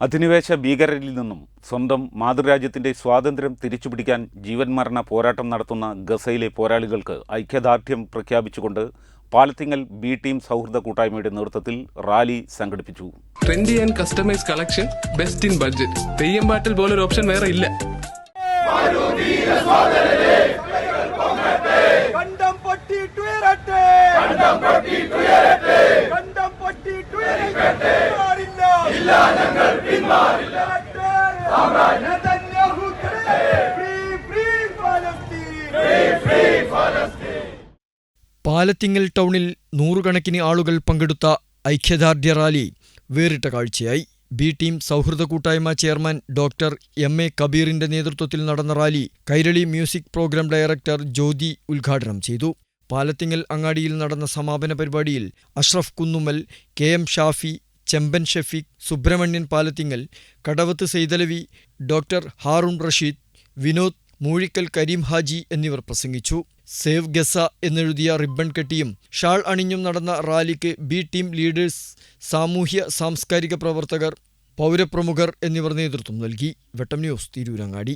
അധിനിവേശ ഭീകരരിൽ നിന്നും സ്വന്തം മാതൃരാജ്യത്തിന്റെ സ്വാതന്ത്ര്യം തിരിച്ചുപിടിക്കാൻ ജീവൻ മരണ പോരാട്ടം നടത്തുന്ന ഗസയിലെ പോരാളികൾക്ക് ഐക്യദാർഢ്യം പ്രഖ്യാപിച്ചുകൊണ്ട് പാലത്തിങ്ങൽ ബി ടീം സൗഹൃദ കൂട്ടായ്മയുടെ നേതൃത്വത്തിൽ റാലി സംഘടിപ്പിച്ചു. Trendy and customise collection best in budget Theyyam പാട്ടിൽ പോലൊരു ഓപ്ഷൻ വേറെ ഇല്ല. കണ്ടം പൊട്ടിയിട്ടുയരട്ടെ. കണ്ടം പൊട്ടിയിട്ടുയരട്ടെ. കണ്ടം പൊട്ടിയിട്ടുയരട്ടെ. പിന്മാറില്ല ഇല്ല ഞങ്ങൾ പാലത്തിങ്ങൽ ടൗണിൽ നൂറുകണക്കിന് ആളുകൾ പങ്കെടുത്ത ഐക്യദാർഢ്യ റാലി വേറിട്ട കാഴ്ചയായി. ബി ടീം സൗഹൃദ കൂട്ടായ്മ ചെയർമാൻ ഡോക്ടർ എം എ കബീറിന്റെ നേതൃത്വത്തിൽ നടന്ന rally Kairali music programme director Jyothi ഉദ്ഘാടനം ചെയ്തു. പാലത്തിങ്ങൽ അങ്ങാടിയിൽ നടന്ന സമാപന പരിപാടിയിൽ Ashraf Kunnummal K M Shafi Chemban Shafeeq Subrahmanyan Palathingal Kadavath Saithalavi doctor Haroon Rasheed Vinod Moozhikkal Kareem Haji എന്നിവർ പ്രസംഗിച്ചു. സേവ് ഗസ എന്നെഴുതിയ റിബൺ കെട്ടിയും ഷാൾ അണിഞ്ഞും നടന്ന റാലിക്ക് ബി ടീം ലീഡേഴ്സ് സാമൂഹ്യ സാംസ്കാരിക പ്രവർത്തകർ പൗരപ്രമുഖർ എന്നിവർ നേതൃത്വം നൽകി. വെട്ടം ന്യൂസ് തിരൂരങ്ങാടി.